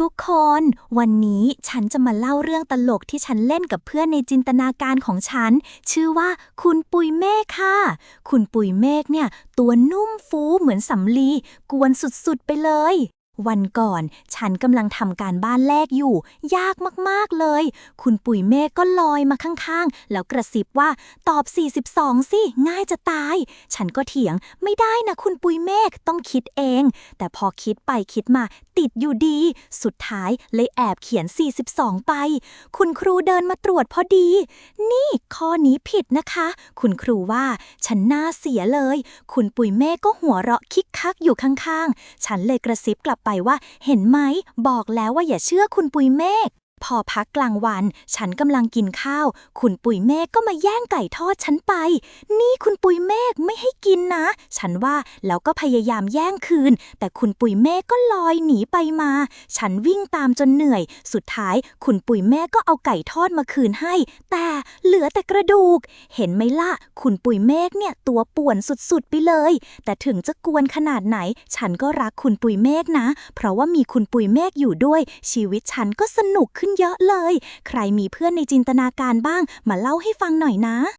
ทุกคน วันนี้ฉันจะมาเล่าเรื่องตลกที่ฉันเล่นกับเพื่อนในจินตนาการของฉัน ชื่อว่าคุณปุยเมฆค่ะ คุณปุยเมฆเนี่ย ตัวนุ่มฟูเหมือนสำลี กวนสุดๆไปเลย วันก่อน ฉันกำลังทำการบ้านแรกอยู่ ยากมาก ๆ เลย คุณปุ๋ยเมฆก็ลอยมาข้างๆ แล้วกระซิบว่าตอบ 42 สิ ง่ายจะตาย ฉันก็เถียงไม่ได้นะคุณปุ๋ยเมฆต้องคิดเอง แต่พอคิดไปคิดมาติดอยู่ดี สุดท้ายเลยแอบเขียน 42 ไป คุณครูเดินมาตรวจพอดี นี่ข้อนี้ผิดนะคะ คุณครูว่าฉันน้าเสียเลย คุณปุ๋ยเมฆก็หัวเราะคิกคักอยู่ข้างๆ ฉันเลยกระซิบกลับไปว่า เห็นไหม บอกแล้วว่าอย่าเชื่อคุณปุยเมฆพอพักกลางวัน ฉันกำลังกินข้าว คุณปุยเมฆก็มาแย่งไก่ทอดฉันไป นี่คุณปุยเมฆ ฉันว่าแล้วก็พยายามแย่งคืน แต่คุณปุ๋ยเมฆก็ลอยหนีไปมา ฉันวิ่งตามจนเหนื่อย สุดท้ายคุณปุ๋ยเมฆก็เอาไก่ทอดมาคืนให้ แต่เหลือแต่กระดูก เห็นไหมล่ะ คุณปุ๋ยเมฆเนี่ยตัวป่วนสุดๆไปเลย แต่ถึงจะกวนขนาดไหน ฉันก็รักคุณปุ๋ยเมฆนะ เพราะว่ามีคุณปุ๋ยเมฆอยู่ด้วย ชีวิตฉันก็สนุกขึ้นเยอะเลย ใครมีเพื่อนในจินตนาการบ้าง มาเล่าให้ฟังหน่อยนะ